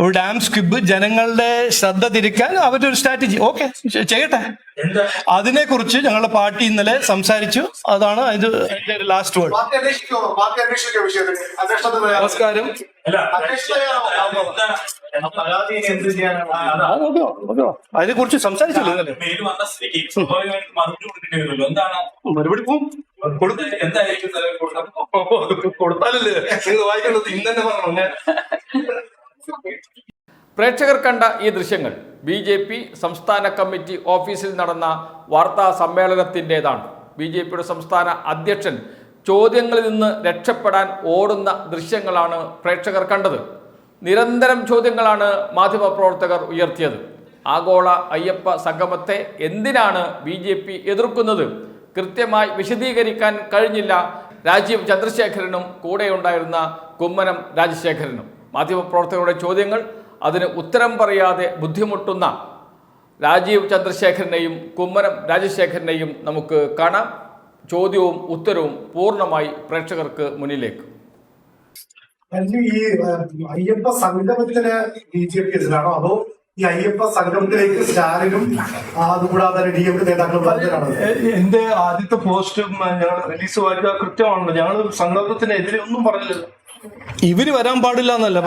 ഒരു ഡാം സ്ക്വിബ് ജനങ്ങളുടെ ശ്രദ്ധ തിരിക്കാൻ അവരുടെ ഒരു സ്ട്രാറ്റജി. ഓക്കെ ചെയ്യട്ടെ. അതിനെ കുറിച്ച് ഞങ്ങളുടെ പാർട്ടി ഇന്നലെ സംസാരിച്ചു. അതാണ് ഇത് ലാസ്റ്റ് വേർഡ്? നമസ്കാരം. അതിനെ കുറിച്ച് സംസാരിച്ചില്ല ഇന്നലെ? മറുപടി കൊടുക്കേണ്ടി എന്താണ്? മറുപടി പോവും കൊടുത്താലല്ലേ? നിങ്ങൾ വായിക്കേണ്ടത് ഇന്നെ പറഞ്ഞു? ഞാൻ പ്രേക്ഷകർ കണ്ട ഈ ദൃശ്യങ്ങൾ ബി ജെ പി സംസ്ഥാന കമ്മിറ്റി ഓഫീസിൽ നടന്ന വാർത്താ സമ്മേളനത്തിന്റെതാണ്. ബി ജെ പിയുടെ സംസ്ഥാന അധ്യക്ഷൻ ചോദ്യങ്ങളിൽ നിന്ന് രക്ഷപ്പെടാൻ ഓടുന്ന ദൃശ്യങ്ങളാണ് പ്രേക്ഷകർ കണ്ടത്. നിരന്തരം ചോദ്യങ്ങളാണ് മാധ്യമപ്രവർത്തകർ ഉയർത്തിയത്. ആഗോള അയ്യപ്പ സംഗമത്തെ എന്തിനാണ് ബി ജെ പി എതിർക്കുന്നത്? കൃത്യമായി വിശദീകരിക്കാൻ കഴിഞ്ഞില്ല. രാജീവ് ചന്ദ്രശേഖരനും കൂടെയുണ്ടായിരുന്ന കുമ്മനം രാജശേഖരനും. മാധ്യമപ്രവർത്തകരുടെ ചോദ്യങ്ങൾ അതിന് ഉത്തരം പറയാതെ ബുദ്ധിമുട്ടുന്ന രാജീവ് ചന്ദ്രശേഖരനെയും കുമ്മനം രാജശേഖരനെയും നമുക്ക് കാണാം. ചോദ്യവും ഉത്തരവും പൂർണമായി പ്രേക്ഷകർക്ക് മുന്നിലേക്ക്. അല്ല, ഈ അയ്യപ്പ സംഗമത്തിന് ബി ജെ പി എതിരാണോ? അതോ ഈ അയ്യപ്പ സംഗമത്തിലേക്ക് സ്റ്റാലിനും ആ, അതുകൂടാതെ ഡി എം കെ നേതാക്കളും എന്റെ ആദ്യത്തെ പോസ്റ്റും ഞങ്ങൾ റിലീസ് വായിക്കുക കൃത്യമാണല്ലോ. ഞങ്ങൾ സംഘത്തിനെതിരെ ഒന്നും പറഞ്ഞില്ലല്ലോ. ഇവർ വരാൻ പാടില്ല എന്നല്ല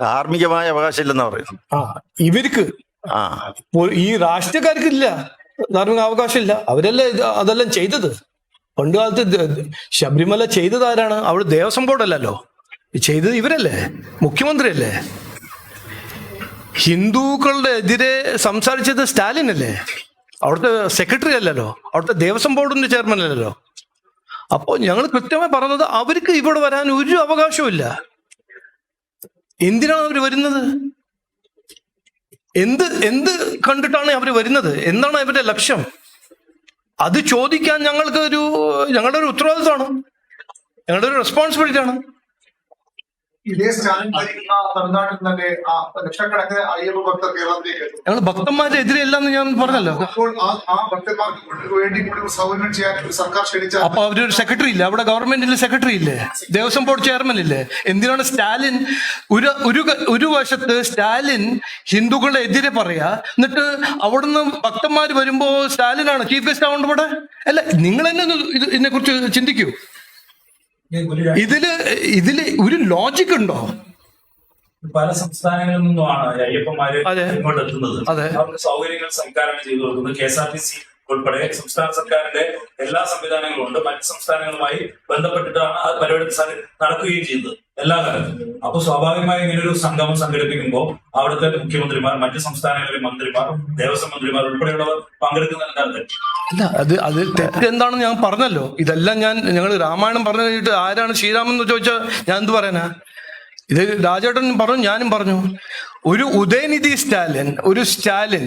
ധാർമ്മികമായ അവകാശമില്ലെന്ന് പറയുന്നു ആ ഇവർക്ക് ആ. പോ- ഈ രാഷ്ട്രീയക്കാർക്ക് ഇല്ല. ധാർമ്മിക അവകാശമില്ല. അവരല്ലേ ഇത് അതെല്ലാം ചെയ്തത്? പണ്ട് കാലത്ത് ശബരിമല ചെയ്തത് ആരാണ്? അവിടെ ദേവസ്വം ബോർഡല്ലല്ലോ ഇത് ചെയ്തത് ഇവരല്ലേ? മുഖ്യമന്ത്രി അല്ലേ ഹിന്ദുക്കളുടെ എതിരെ സംസാരിച്ചത് സ്റ്റാലിൻ അല്ലേ അവിടുത്തെ സെക്രട്ടറി അല്ലല്ലോ. അവിടുത്തെ ദേവസ്വം ബോർഡിന്റെ ചെയർമാൻ അല്ലല്ലോ. അപ്പോൾ ഞങ്ങൾ കൃത്യമായി പറഞ്ഞത് അവർക്ക് ഇവിടെ വരാൻ ഒരു അവകാശവും ഇല്ല. എന്തിനാണ് അവർ വരുന്നത്? എന്ത് എന്ത് കണ്ടിട്ടാണ് അവർ വരുന്നത്? എന്താണ് അവരുടെ ലക്ഷ്യം? അത് ചോദിക്കാൻ ഞങ്ങൾക്ക് ഒരു ഞങ്ങളുടെ ഒരു ഉത്തരവാദിത്തമാണ് ഞങ്ങളുടെ ഒരു റെസ്പോൺസിബിലിറ്റി ആണ്. ഇതേ സ്റ്റാലിൻ ഭരിക്കുന്ന തമിഴ്നാട്ടിൽ തന്നെ ആ ലക്ഷക്കണക്കിന് അയ്യപ്പ ഭക്തർ കേരളത്തിലേക്ക്. ഞങ്ങൾ ഭക്തന്മാരുടെ എതിരെയല്ലെന്ന് ഞാൻ പറഞ്ഞല്ലോ. അപ്പോൾ ആ ആ ഭക്തന്മാർക്ക് വേണ്ടി കൂടി ഒരു സൗകര്യം ചെയ്യാൻ ഒരു സർക്കാർ ക്ഷണിച്ച അപ്പൊ അവരൊരു സെക്രട്ടറി ഇല്ല? അവിടെ ഗവൺമെന്റിൽ സെക്രട്ടറി ഇല്ലേ? ദേവസ്വം ബോർഡ് ചെയർമാൻ ഇല്ലേ? എന്തിനാണ് സ്റ്റാലിൻ ഒരു ഒരു ഒരു വശത്ത് സ്റ്റാലിൻ ഹിന്ദുക്കളുടെ എതിരെ പറയാ എന്നിട്ട് അവിടുന്ന് ഭക്തന്മാർ വരുമ്പോ സ്റ്റാലിനാണ് ചീഫ് ഗസ്റ്റ് ആവേണ്ട ഇവിടെ? അല്ല നിങ്ങൾ തന്നെ ഇതിനെ കുറിച്ച് ചിന്തിക്കൂ. ഇതിൽ ഇതിൽ ഒരു ലോജിക് ഉണ്ടോ പല സംസ്ഥാനങ്ങളിൽ നിന്നുമാണ് അയ്യപ്പന്മാര്. ഇങ്ങോട്ട് എത്തുന്നത്. അവർക്ക് സൗകര്യങ്ങൾ സംവിധാനം ചെയ്തു കൊടുക്കുന്നത് K S R T C ഉൾപ്പെടെ സംസ്ഥാന സർക്കാരിന്റെ എല്ലാ സംവിധാനങ്ങളും ഉണ്ട്. മറ്റ് സംസ്ഥാനങ്ങളുമായി ബന്ധപ്പെട്ടിട്ടാണ് ആ പരിപാടി നടക്കുകയും ചെയ്യുന്നത്. എല്ലാ കാലത്തും അപ്പൊ സ്വാഭാവികമായി ഇങ്ങനെ ഒരു സംഗമം സംഘടിപ്പിക്കുമ്പോൾ അവിടുത്തെ മുഖ്യമന്ത്രിമാർ മറ്റ് സംസ്ഥാനങ്ങളിലെ മന്ത്രിമാർ ദേവസ്വം മന്ത്രിമാർ ഉൾപ്പെടെയുള്ളവർ പങ്കെടുക്കുന്ന അല്ല അത് അത് തെറ്റെന്താണെന്ന് ഞാൻ പറഞ്ഞല്ലോ. ഇതെല്ലാം ഞാൻ ഞങ്ങൾ രാമായണം പറഞ്ഞു കഴിഞ്ഞിട്ട് ആരാണ് ശ്രീരാമൻ എന്ന് ചോദിച്ചാൽ ഞാൻ എന്ത് പറയാനാ? ഇത് രാജേട്ടൻ പറഞ്ഞു ഞാനും പറഞ്ഞു. ഒരു ഉദയനിധി സ്റ്റാലിൻ ഒരു സ്റ്റാലിൻ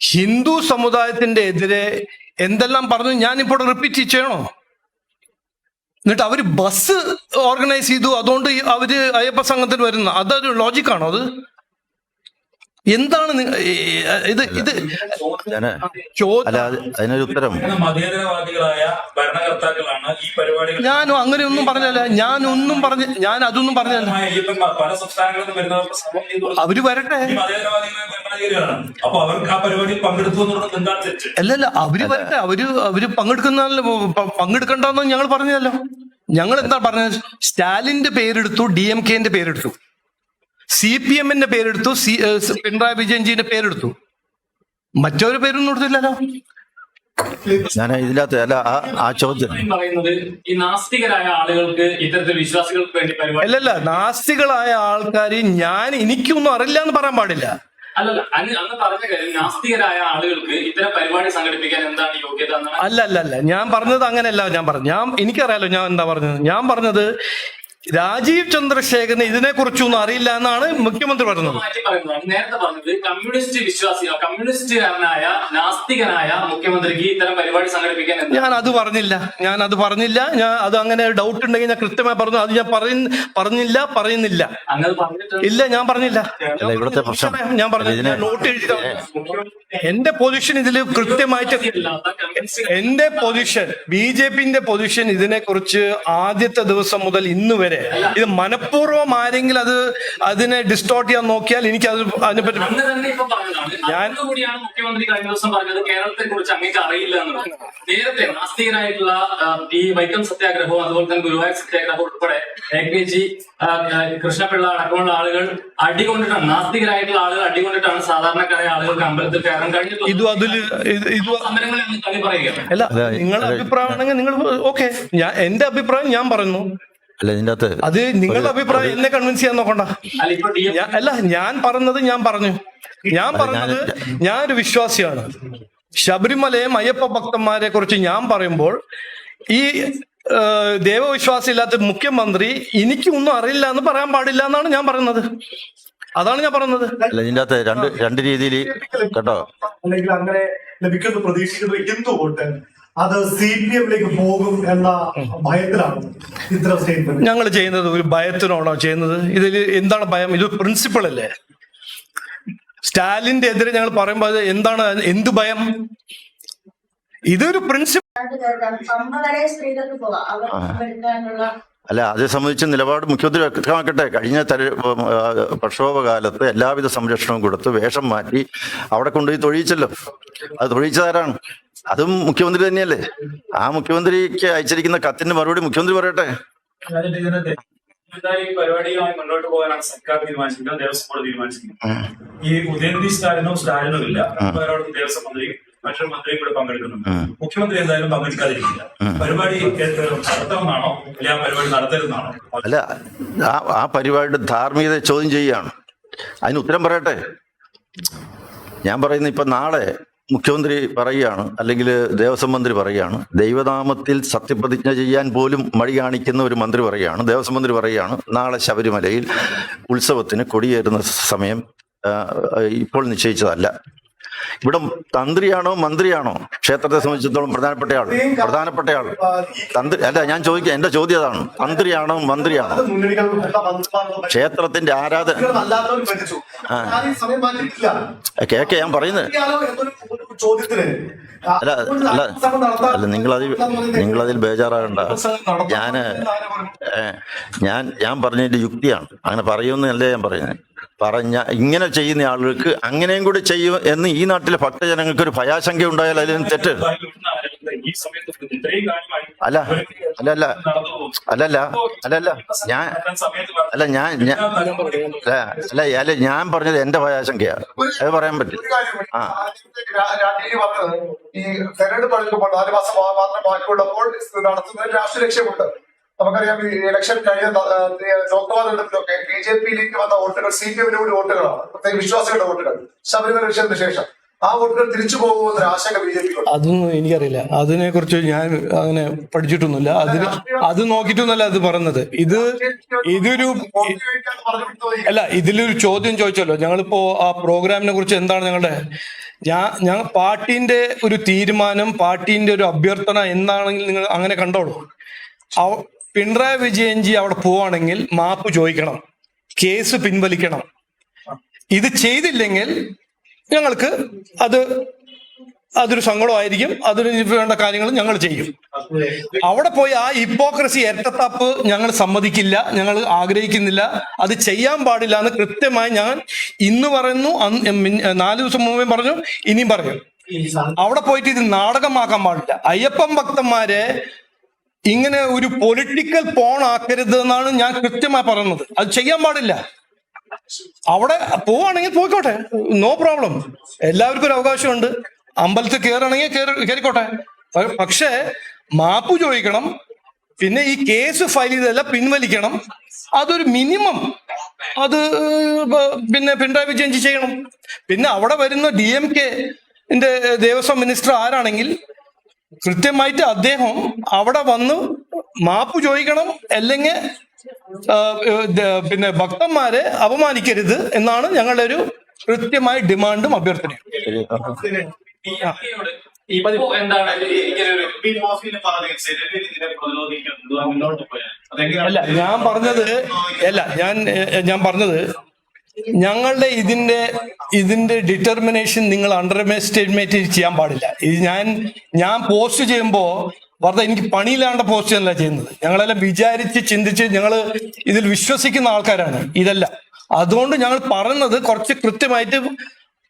ഹിന്ദു സമുദായത്തിന്റെ എതിരെ എന്തെല്ലാം പറഞ്ഞു ഞാനിപ്പോൾ റിപ്പീറ്റ് ചെയ്യണോ? എന്നിട്ട് അവർ ബസ് ഓർഗനൈസ് ചെയ്തു. അതുകൊണ്ട് അവർ അയ്യപ്പ സംഘത്തിൽ വരുന്ന അതൊരു ലോജിക്കാണോ അത്? എന്താണ് ഇത് ഇത് അതിനൊരു ഉത്തരം. മതേതരവാദികളായ ഭരണകർത്താക്കളാണ് ഈ പരിപാടികൾ. ഞാനും അങ്ങനെയൊന്നും പറഞ്ഞല്ല. ഒന്നും പറഞ്ഞ ഞാൻ അതൊന്നും പറഞ്ഞല്ല. പല സംസ്ഥാനങ്ങളിൽ നിന്ന് വരുന്നവർക്ക് അവർ വരട്ടെ. അപ്പൊ അവർക്ക് ആ പരിപാടിയിൽ പങ്കെടുത്തു എന്താണ് തെറ്റ്? അല്ലല്ല അവർ വരട്ടെ. അവർ അവർ പങ്കെടുക്കുന്ന പങ്കെടുക്കണ്ടെന്ന് ഞങ്ങൾ പറഞ്ഞല്ലോ ഞങ്ങൾ എന്താ പറഞ്ഞത്? സ്റ്റാലിന്റെ പേരെടുത്തു ഡി എം കെന്റെ പേരെടുത്തു. സി പി എമ്മിന്റെ പേരെടുത്തു സി പിണറായി വിജയൻജിന്റെ പേരെടുത്തു. മറ്റൊരു പേരൊന്നും കൊടുത്തില്ലല്ലോ ഞാൻ ഇതിനകത്ത് അല്ല ആ ആ ചോദ്യം. ഈ പറയുന്നത് ഈ നാസ്തികരായ ആളുകൾക്ക് ഇത്തരത്തിൽ വിശ്വാസികൾക്ക് വേണ്ടി പരിപാടി അല്ലല്ല നാസ്തികളായ ആൾക്കാർ ഞാൻ എനിക്കൊന്നും അറിയില്ല എന്ന് പറയാൻ പാടില്ല. അല്ലല്ല അന്ന് അന്ന് പറഞ്ഞ കാര്യം നാസ്തികരായ ആളുകൾക്ക് ഇത്തരം പരിപാടി സംഘടിപ്പിക്കാൻ എന്താണ് യോഗ്യത എന്നാണ് അല്ല അല്ല അല്ല ഞാൻ പറഞ്ഞത് അങ്ങനെയല്ല ഞാൻ പറഞ്ഞു ഞാൻ എനിക്കറിയാലോ ഞാൻ എന്താ പറഞ്ഞത്. ഞാൻ പറഞ്ഞത് രാജീവ് ചന്ദ്രശേഖരന് ഇതിനെ കുറിച്ചൊന്നും അറിയില്ല എന്നാണ് മുഖ്യമന്ത്രി പറഞ്ഞത് നേരത്തെ പറഞ്ഞത് കമ്മ്യൂണിസ്റ്റ് വിശ്വാസികൾ കമ്മ്യൂണിസ്റ്റുകാരനായ നാസ്തികനായ മുഖ്യമന്ത്രിക്ക് ഇത്തരം പരിപാടി സംഘടിപ്പിക്കാൻ ഞാൻ അത് പറഞ്ഞില്ല. ഞാൻ അത് പറഞ്ഞില്ല. ഞാൻ അത് അങ്ങനെ ഡൗട്ട് ഉണ്ടെങ്കിൽ ഞാൻ കൃത്യമായി പറഞ്ഞു. അത് ഞാൻ പറയുന്ന പറഞ്ഞില്ല പറയുന്നില്ല. ഇല്ല ഞാൻ പറഞ്ഞില്ല. ഇവിടുത്തെ പ്രശ്നം. ഞാൻ പറഞ്ഞില്ല. നോട്ട് എഴുതി എന്റെ പൊസിഷൻ ഇതിൽ കൃത്യമായിട്ട് എന്റെ പൊസിഷൻ ബി ജെ പിന്റെ പൊസിഷൻ ഇതിനെക്കുറിച്ച് ആദ്യത്തെ ദിവസം മുതൽ ഇന്ന് വരെ ഇതുവരെ. ഇത് മനഃപൂർവം ആരെങ്കിലും അത് അതിനെ ഡിസ്റ്റോർട്ട് ചെയ്യാൻ നോക്കിയാൽ എനിക്ക് അത് ഇപ്പൊ പറഞ്ഞതാണ്. ഞാൻ- കൂടിയാണ് മുഖ്യമന്ത്രി കഴിഞ്ഞ ദിവസം പറഞ്ഞത് കേരളത്തെ കുറിച്ച് അങ്ങേക്ക് അറിയില്ല എന്നുള്ളത്. നേരത്തെ നാസ്തികനായിട്ടുള്ള ഈ വൈക്കം സത്യാഗ്രഹവും അതുപോലെ തന്നെ ഗുരുവായൂർ സത്യാഗ്രഹവും ഉൾപ്പെടെ എ കെ ജി കൃഷ്ണപിള്ള അടക്കമുള്ള ആളുകൾ അടികൊണ്ടിട്ടാണ് നാസ്തികരായിട്ടുള്ള ആളുകൾ അടികൊണ്ടിട്ടാണ് സാധാരണക്കാരായ ആളുകൾക്ക് അമ്പലത്തിൽ കയറാൻ കഴിഞ്ഞിട്ടുള്ളത് ഇതും അതിൽ ഇത് ഇത് സമരങ്ങളെ അങ്ങ് തള്ളി പറയുക അല്ല നിങ്ങളുടെ അഭിപ്രായം ആണെങ്കിൽ നിങ്ങൾ ഓക്കെ. ഞാൻ എന്റെ അഭിപ്രായം ഞാൻ പറയുന്നു. അല്ല ഇതിന്റെ അകത്ത് അത് നിങ്ങളുടെ അഭിപ്രായം എന്നെ കൺവിൻസ് ചെയ്യാൻ നോക്കണ്ട അല്ല ഞാൻ പറഞ്ഞത് ഞാൻ പറഞ്ഞു ഞാൻ പറഞ്ഞത് ഞാൻ ഒരു വിശ്വാസിയാണ് ശബരിമലയും അയ്യപ്പ ഭക്തന്മാരെ കുറിച്ച് ഞാൻ പറയുമ്പോൾ ഈ ദൈവവിശ്വാസം ഇല്ലാത്ത മുഖ്യമന്ത്രി എനിക്കൊന്നും അറിയില്ല എന്ന് പറയാൻ പാടില്ല എന്നാണ് ഞാൻ പറയുന്നത് അതാണ് ഞാൻ പറയുന്നത് അല്ല ഇതിന്റെ അകത്ത് രണ്ട് രണ്ട് രീതിയിൽ കേട്ടോ അല്ലെങ്കിൽ അങ്ങനെ ലഭിക്കുന്ന പ്രതീക്ഷിക്കുന്നത് വോട്ട് അത് സി പി എമ്മിലേക്ക് പോകും എന്ന ഭയത്തിലാണ് ഇത്തരം സ്റ്റേറ്റ്മെന്റ് ഞങ്ങൾ ചെയ്യുന്നത് ഒരു ഭയത്തിനാണോ ചെയ്യുന്നത്? ഇതിൽ എന്താണ് ഭയം? ഇത് പ്രിൻസിപ്പൾ അല്ലേ? സ്റ്റാലിന്റെ എതിരെ ഞങ്ങൾ പറയുമ്പോൾ എന്താണ് എന്ത് ഭയം? ഇതൊരു പ്രിൻസിപ്പൾ അല്ല അതേ സംബന്ധിച്ച് നിലപാട് മുഖ്യമന്ത്രി വ്യക്തമാക്കട്ടെ. കഴിഞ്ഞ തെര പ്രക്ഷോഭകാലത്ത് എല്ലാവിധ സംരക്ഷണവും കൊടുത്ത് വേഷം മാറ്റി അവിടെ കൊണ്ടുപോയി തൊഴിയിച്ചല്ലോ. അത് തൊഴിയിച്ചതാരാണ്? അതും മുഖ്യമന്ത്രി തന്നെയല്ലേ? ആ മുഖ്യമന്ത്രിക്ക് അയച്ചിരിക്കുന്ന കത്തിന്റെ മറുപടി മുഖ്യമന്ത്രി പറയട്ടെ. ഈ പരിപാടിയുമായി മുന്നോട്ട് പോകാനാണ് സർക്കാർ തീരുമാനിച്ചിരിക്കുന്നത്. ദേവസ്വം ബോർഡ് തീരുമാനിച്ചിരിക്കുന്നത് ഈ ഉദയനിധി സ്റ്റാലിനോ സ്റ്റാലിനോ ഇല്ല വേറൊരു ദേവസ്വം മന്ത്രിയും മറ്റൊരു മന്ത്രിയും കൂടെ പങ്കെടുക്കുന്നുണ്ട്. മുഖ്യമന്ത്രി എന്തായാലും പങ്കെടുക്കാതിരിക്കില്ല. പരിപാടി ഏഹ്, നടത്തണമെന്നാണോ? അല്ലെങ്കിൽ ആ പരിപാടി നടത്തരുതെന്നാണോ അല്ല ആ ആ പരിപാടിയുടെ ധാർമ്മികത ചോദ്യം ചെയ്യുകയാണ്. അതിന് ഉത്തരം പറയട്ടെ. ഞാൻ പറയുന്നത് ഇപ്പൊ നാളെ മുഖ്യമന്ത്രി പറയുകയാണ് അല്ലെങ്കിൽ ദേവസ്വം മന്ത്രി പറയുകയാണ് ദൈവനാമത്തിൽ സത്യപ്രതിജ്ഞ ചെയ്യാൻ പോലും മടി കാണിക്കുന്ന ഒരു മന്ത്രി പറയുകയാണ്. ദേവസ്വം മന്ത്രി പറയുകയാണ് നാളെ ശബരിമലയിൽ ഉത്സവത്തിന് കൊടിയേറുന്ന സമയം ഇപ്പോൾ നിശ്ചയിച്ചതല്ല. ഇവിടെ തന്ത്രിയാണോ മന്ത്രിയാണോ? ക്ഷേത്രത്തെ സംബന്ധിച്ചിടത്തോളം പ്രധാനപ്പെട്ട ആൾ പ്രധാനപ്പെട്ട ആൾ തന്ത്രി അല്ല ഞാൻ ചോദിക്കാം എന്റെ ചോദ്യം അതാണ്. തന്ത്രിയാണോ മന്ത്രിയാണോ? ക്ഷേത്രത്തിന്റെ ആരാധന കേക്ക ഞാൻ പറയുന്നത്. അല്ല അല്ല നിങ്ങൾ അതിൽ അല്ല നിങ്ങളതിൽ നിങ്ങളതിൽ ബേജാറാകണ്ട. ഞാൻ ഞാൻ ഞാൻ പറഞ്ഞതിന്റെ യുക്തിയാണ്. അങ്ങനെ പറയുമെന്നല്ലേ ഞാൻ പറയുന്നത്. പറഞ്ഞ ഇങ്ങനെ ചെയ്യുന്ന ആളുകൾക്ക് അങ്ങനെയും കൂടി ചെയ്യും എന്ന് ഈ നാട്ടിലെ ഭക്തജനങ്ങൾക്ക് ഒരു ഭയാശങ്ക ഉണ്ടായാൽ അതിന് തെറ്റ് അല്ല അല്ല അല്ല അല്ല അല്ല അല്ല അല്ല അല്ലല്ല അല്ലല്ല ഞാൻ അല്ല ഞാൻ അല്ല അല്ല അല്ല ഞാൻ പറഞ്ഞത് എന്റെ ഭയാശങ്കയാ അത് പറയാൻ പറ്റും. ആ. ഈ തെരഞ്ഞെടുപ്പ് അടുക്കുമ്പോൾ നാല് മാസം മാത്രം ബാക്കിയുള്ളപ്പോൾ നടത്തുന്ന രാഷ്ട്രീയ ലക്ഷ്യമുണ്ട് നമുക്കറിയാം ഈ ഇലക്ഷൻ കഴിഞ്ഞ ലോക്സഭാ തെരഞ്ഞെടുപ്പിലൊക്കെ ബി ജെ പിയിലേക്ക് വന്ന വോട്ടുകൾ സി പി എമ്മിന്റെ കൂടി വോട്ടുകളാണ്. പ്രത്യേക വിശ്വാസികളുടെ വോട്ടുകൾ. ശബരിമല വിഷയത്തിന് ശേഷം ആ വോട്ടുകൾ തിരിച്ചു പോകുമെന്നൊരു ആശങ്ക ബി ജെ അതൊന്നും എനിക്കറിയില്ല. അതിനെ കുറിച്ച് ഞാൻ അങ്ങനെ പഠിച്ചിട്ടൊന്നുമില്ല. അതിന് അത് നോക്കിയിട്ടൊന്നുമല്ല അത് പറഞ്ഞത്. ഇത് ഇതൊരു അല്ല ഇതിലൊരു ചോദ്യം ചോദിച്ചല്ലോ. ഞങ്ങളിപ്പോ ആ പ്രോഗ്രാമിനെ കുറിച്ച് എന്താണ് ഞങ്ങളുടെ ഞാൻ ഞാൻ പാർട്ടിന്റെ ഒരു തീരുമാനം പാർട്ടിന്റെ ഒരു അഭ്യർത്ഥന എന്താണെങ്കിൽ നിങ്ങൾ അങ്ങനെ കണ്ടോളൂ. പിണറായി വിജയൻജി അവിടെ പോവാണെങ്കിൽ മാപ്പ് ചോദിക്കണം കേസ് പിൻവലിക്കണം. ഇത് ചെയ്തില്ലെങ്കിൽ ഞങ്ങൾക്ക് അത് അതൊരു സങ്കടമായിരിക്കും അതിന് വേണ്ട കാര്യങ്ങൾ ഞങ്ങൾ ചെയ്യും. അവിടെ പോയി ആ ഹിപ്പോക്രസി ഇരട്ടത്താപ്പ് ഞങ്ങൾ സമ്മതിക്കില്ല ഞങ്ങൾ ആഗ്രഹിക്കുന്നില്ല അത് ചെയ്യാൻ പാടില്ല എന്ന് കൃത്യമായി ഞാൻ ഇന്ന് പറയുന്നു നാലു ദിവസം മുമ്പേ പറഞ്ഞു ഇനിയും പറയും. അവിടെ പോയിട്ട് ഇത് നാടകമാക്കാൻ പാടില്ല. അയ്യപ്പൻ ഭക്തന്മാരെ ഇങ്ങനെ ഒരു പൊളിറ്റിക്കൽ പോൺ ആക്കരുത് എന്നാണ് ഞാൻ കൃത്യമായി പറയുന്നത്. അത് ചെയ്യാൻ പാടില്ല. അവിടെ പോവാണെങ്കിൽ പോയിക്കോട്ടെ. നോ പ്രോബ്ലം എല്ലാവർക്കും ഒരു അവകാശമുണ്ട്. അമ്പലത്തിൽ കയറണമെങ്കിൽ കയറി കയറിക്കോട്ടെ പക്ഷേ മാപ്പ് ചോദിക്കണം. പിന്നെ ഈ കേസ് ഫയൽ ചെയ്തല്ല പിൻവലിക്കണം. അതൊരു മിനിമം അത് പിന്നെ പിണറായി വിജയൻ ചെയ്യണം. പിന്നെ അവിടെ വരുന്ന D M K Devaswom minister ആരാണെങ്കിൽ കൃത്യമായിട്ട് അദ്ദേഹം അവിടെ വന്ന് മാപ്പ് ചോദിക്കണം അല്ലെങ്കിൽ പിന്നെ ഭക്തന്മാരെ അപമാനിക്കരുത് എന്നാണ് ഞങ്ങളുടെ ഒരു കൃത്യമായ ഡിമാൻഡും അഭ്യർത്ഥനയും. അല്ല ഞാൻ പറഞ്ഞത് അല്ല ഞാൻ ഞാൻ പറഞ്ഞത് ഞങ്ങളുടെ ഇതിന്റെ ഇതിന്റെ ഡിറ്റർമിനേഷൻ നിങ്ങൾ അണ്ടർ എസ്റ്റിമേറ്റ് ചെയ്യാൻ പാടില്ല. ഇത് ഞാൻ ഞാൻ പോസ്റ്റ് ചെയ്യുമ്പോൾ വർദ്ധ എനിക്ക് പണിയില്ലാണ്ട പോസ്റ്റ് ചെയ്യാനല്ല ചെയ്യുന്നത്. ഞങ്ങളെല്ലാം വിചാരിച്ച് ചിന്തിച്ച് ഞങ്ങൾ ഇതിൽ വിശ്വസിക്കുന്ന ആൾക്കാരാണ്. ഇതല്ല. അതുകൊണ്ട് ഞങ്ങൾ പറയുന്നത് കുറച്ച് കൃത്യമായിട്ട്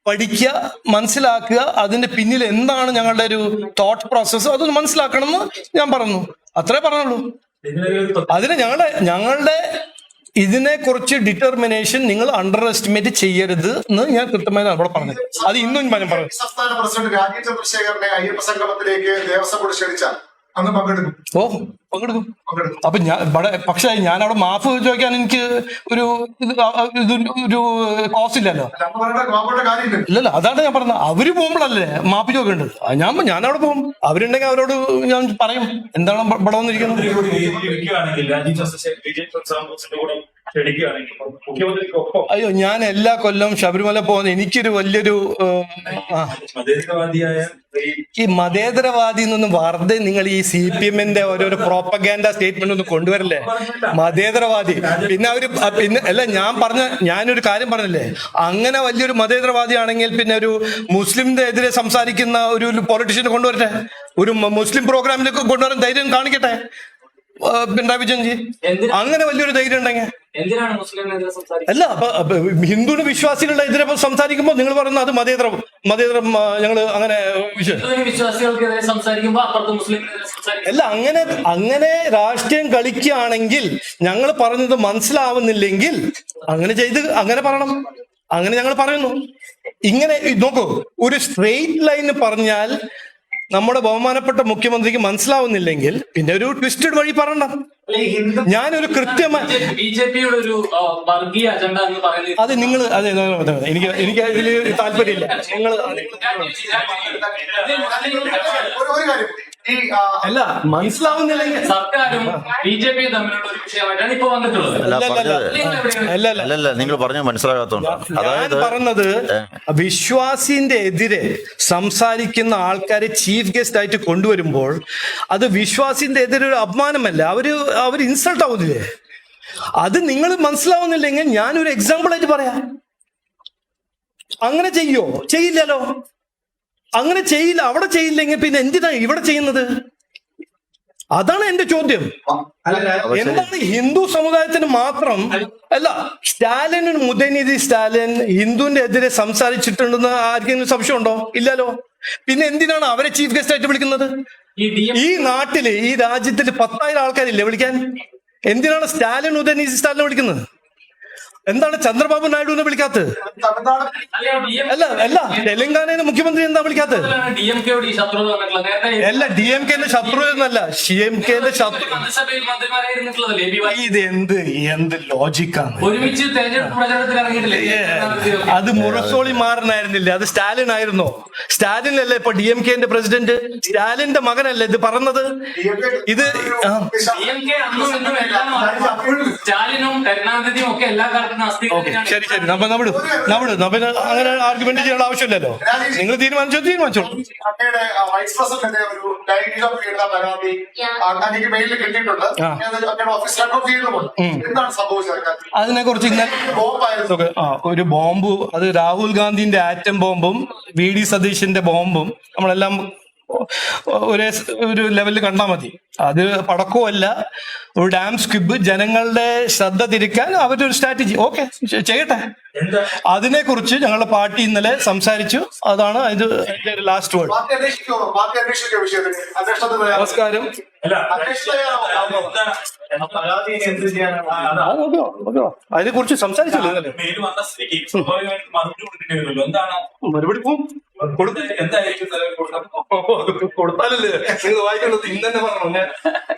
പഠിക്കുക മനസ്സിലാക്കുക അതിന്റെ പിന്നിൽ എന്താണ് ഞങ്ങളുടെ ഒരു തോട്ട് പ്രോസസ്സ് അതൊന്ന് മനസ്സിലാക്കണം എന്ന് ഞാൻ പറഞ്ഞു. അത്രേ പറഞ്ഞുള്ളൂ. അതിന് ഞങ്ങളുടെ ഞങ്ങളുടെ ഇതിനെ കുറിച്ച് ഡിറ്റർമിനേഷൻ നിങ്ങൾ അണ്ടർ എസ്റ്റിമേറ്റ് ചെയ്യരുത് എന്ന് ഞാൻ കൃത്യമായി അവിടെ പറഞ്ഞത്. അത് ഇന്നും ഞാൻ പറഞ്ഞു സംസ്ഥാന പ്രസിഡന്റ് രാജീവ് ചന്ദ്രശേഖരനെ അയ്യപ്പ സംഗമത്തിലേക്ക് ദേവസ്വം ബോർഡ് ക്ഷണിച്ചാൽ അന്ന് പങ്കെടുക്കും. ഓ പങ്കെടുക്കും. അപ്പൊ ഞാൻ ഇവിടെ പക്ഷേ ഞാൻ അവിടെ മാഫ് ചോദിക്കാൻ എനിക്ക് ഒരു ഇത് ഒരു കോസ്റ്റ് ഇല്ലല്ലോ. ഇല്ലല്ലോ അതാണ് ഞാൻ പറഞ്ഞത്. അവർ പോകുമ്പോഴല്ലേ മാപ്പ് ചോദിക്കേണ്ടത്? ഞാൻ ഞാൻ അവിടെ പോകും. അവരുണ്ടെങ്കിൽ അവരോട് ഞാൻ പറയും. എന്താണ് ഇവ- ഇവിടെ വന്നിരിക്കുന്നത്? അയ്യോ ഞാൻ എല്ലാ കൊല്ലവും ശബരിമല പോകുന്ന എനിക്കൊരു വലിയൊരു ഈ മതേതരവാദി എന്നൊന്നും വെറുതെ നിങ്ങൾ ഈ സി പി എമ്മിന്റെ ഓരോരോ പ്രോപ്പഗാൻഡ സ്റ്റേറ്റ്മെന്റ് ഒന്നും കൊണ്ടുവരല്ലേ? മതേതരവാദി. പിന്നെ അവർ പിന്നെ അല്ല ഞാൻ പറഞ്ഞ ഞാനൊരു കാര്യം പറഞ്ഞില്ലേ? അങ്ങനെ വലിയൊരു മതേതരവാദി ആണെങ്കിൽ പിന്നെ ഒരു മുസ്ലിമിന്റെ എതിരെ സംസാരിക്കുന്ന ഒരു പൊളിറ്റീഷ്യനെ കൊണ്ടുവരട്ടെ? ഒരു മുസ്ലിം പ്രോഗ്രാമിലേക്ക് കൊണ്ടുവരാൻ ധൈര്യം കാണിക്കട്ടെ? പിണറായി വിജയൻജി അങ്ങനെ വലിയൊരു ധൈര്യം ഉണ്ടെങ്കിൽ. അല്ല അപ്പൊ ഹിന്ദുവിന് വിശ്വാസികളുടെ എതിരെ സംസാരിക്കുമ്പോൾ നിങ്ങൾ പറയുന്ന അത് മതേതരം മതേതരം ഞങ്ങൾ അങ്ങനെ അല്ല അങ്ങനെ അങ്ങനെ രാഷ്ട്രീയം കളിക്കുകയാണെങ്കിൽ ഞങ്ങൾ പറഞ്ഞത് മനസ്സിലാവുന്നില്ലെങ്കിൽ അങ്ങനെ ചെയ്ത് അങ്ങനെ പറയണം. അങ്ങനെ ഞങ്ങൾ പറയുന്നു. ഇങ്ങനെ നോക്കൂ ഒരു സ്ട്രെയിറ്റ് ലൈൻ പറഞ്ഞാൽ നമ്മുടെ ബഹുമാനപ്പെട്ട മുഖ്യമന്ത്രിക്ക് മനസ്സിലാവുന്നില്ലെങ്കിൽ പിന്നെ ഒരു ട്വിസ്റ്റഡ് വഴി പറയണം ഞാനൊരു കൃത്യമായി ബി ജെ പിയുടെ ഒരു വർഗീയ അജണ്ട എന്ന് പറയുന്നത് അത് നിങ്ങൾ അതെ. എനിക്ക് എനിക്ക് അതിൽ താല്പര്യമില്ല നിങ്ങൾ ഈ അല്ല മനസ്സിലാവുന്നില്ലെങ്കിൽ സർക്കാരും ബി ജെ പിയും തമ്മിലുള്ള ഒരു വിഷയമായിട്ടാണ് ഇപ്പൊ വന്നിട്ടുള്ളത്. അല്ലല്ല നിങ്ങൾ പറഞ്ഞു മനസ്സിലാകാത്തോണ്ടാണ് അതായത് പറഞ്ഞത് വിശ്വാസിന്റെ എതിരെ സംസാരിക്കുന്ന ആൾക്കാരെ ചീഫ് ഗസ്റ്റ് ആയിട്ട് കൊണ്ടുവരുമ്പോൾ അത് വിശ്വാസിന്റെ എതിരെ ഒരു അപമാനമല്ല അവർ അവർ ഇൻസൾട്ട് ആവുന്നില്ലേ? അത് നിങ്ങൾ മനസ്സിലാവുന്നില്ലെങ്കിൽ ഞാനൊരു എക്സാമ്പിൾ ആയിട്ട് പറയാം. അങ്ങനെ ചെയ്യോ? ചെയ്യില്ലല്ലോ. അങ്ങനെ ചെയ്യില്ല അവിടെ ചെയ്യില്ലെങ്കിൽ പിന്നെ എന്തിനാ ഇവിടെ ചെയ്യുന്നത്? അതാണ് എന്റെ ചോദ്യം. എന്താണ് ഹിന്ദു സമുദായത്തിന് മാത്രം അല്ല. സ്റ്റാലിനും ഉദയനിധി സ്റ്റാലിൻ ഹിന്ദുവിന്റെ എതിരെ സംസാരിച്ചിട്ടുണ്ടെന്ന് ആർക്കെങ്കിലും സംശയമുണ്ടോ? ഇല്ലല്ലോ. പിന്നെ എന്തിനാണ് അവരെ ചീഫ് ഗസ്റ്റ് ആയിട്ട് വിളിക്കുന്നത്? ഈ നാട്ടിൽ ഈ രാജ്യത്തിൽ പത്തായിരം ആൾക്കാരില്ലേ വിളിക്കാൻ? എന്തിനാണ് സ്റ്റാലിൻ ഉദയനിധി സ്റ്റാലിനെ വിളിക്കുന്നത്? എന്താണ് ചന്ദ്രബാബു നായിഡുവിനെ വിളിക്കാത്തത്? തമിഴ്നാട് അല്ല അല്ല തെലങ്കാനയിലെ മുഖ്യമന്ത്രി എന്താ വിളിക്കാത്തത്? അല്ല ഡി എം കെന്റെ ശത്രു എന്നല്ല സി എം കെന്റെ ശത്രു. ഇത് എന്ത് എന്ത് ലോജിക്കാണ്? അത് മുറസോളി മാറനായിരുന്നില്ല അത് സ്റ്റാലിൻ ആയിരുന്നോ? സ്റ്റാലിനല്ലേ ഇപ്പൊ ഡി എം കെന്റെ പ്രസിഡന്റ്? സ്റ്റാലിന്റെ മകനല്ലേ ഇത് പറഞ്ഞത്? ഇത് സ്റ്റാലിനും കരുണാനിധിയും ഒക്കെ എല്ലാ കാലത്തും ഓക്കെ ശരി ശരി. നമ്മ നമ്മൾ നമ്മൾ നമ്മ അങ്ങനെ ആർഗ്യുമെന്റ് ചെയ്യേണ്ട ആവശ്യമില്ലല്ലോ. നിങ്ങൾ തീരുമാനിച്ചോ തീരുമാനിച്ചോളൂ. വൈസ് പ്രസിഡന്റ് ഒരു ഡയറി ഓഫ് എഴുതാൻ പരാതി അങ്ങേക്ക് മെയിലിൽ കിട്ടിയിട്ടുണ്ട്. ആ. ഞാൻ അത് അങ്ങയുടെ ഓഫീസ് റെക്കോർഡ് ചെയ്യുന്നുണ്ട് എന്താണ് സംഭവിച്ചത്? അതിനെ കുറിച്ച് ഇന്നലെ ഒരു ബോംബ് അത് രാഹുൽ ഗാന്ധിന്റെ ആറ്റം ബോംബും വി ഡി സതീഷിന്റെ ബോംബും നമ്മളെല്ലാം ഒരേ ഒരു ലെവലിൽ കണ്ടാൽ മതി. അത് പടക്കമല്ല ഒരു ഡാം സ്ക്വിബ്. ജനങ്ങളുടെ ശ്രദ്ധ തിരിക്കാൻ അവരുടെ ഒരു സ്ട്രാറ്റജി. ഓക്കെ ചെയ്യട്ടെ. അതിനെ കുറിച്ച് ഞങ്ങളുടെ പാർട്ടി ഇന്നലെ സംസാരിച്ചു. അതാണ് അതിന്റെ ലാസ്റ്റ് വേർഡ്. നമസ്കാരം. അതിനെ കുറിച്ച് സംസാരിച്ചല്ലോ ഇന്നലെ. മറുപടി കൊടുക്കേണ്ടി എന്താണ്? മറുപടി പോവും. കൊടുത്താലല്ലേ? നിങ്ങൾ വായിക്കുന്നത് ഇന്നെ പറഞ്ഞു. that.